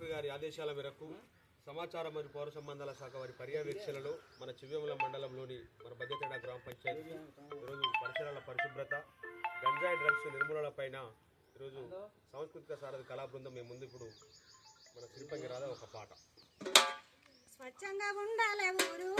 Collector గారి ఆదేశాల మేరకు సమాచార మరియు పౌర సంబంధాల శాఖ వారి పర్యవేక్షణలో మన చివ్యముల మండలంలోని మన బద్దెతేడ గ్రామ పంచాయతీ ఈరోజు పరిసరాల పరిశుభ్రత గంజాయి డ్రగ్స్ నిర్మూలన పైన ఈరోజు సాంస్కృతిక సారథి కళా బృందం మేము ముందు ఇప్పుడు మన శిల్పంగి రాధ ఒక పాట. స్వచ్ఛంగా ఉండాలి ఊరు.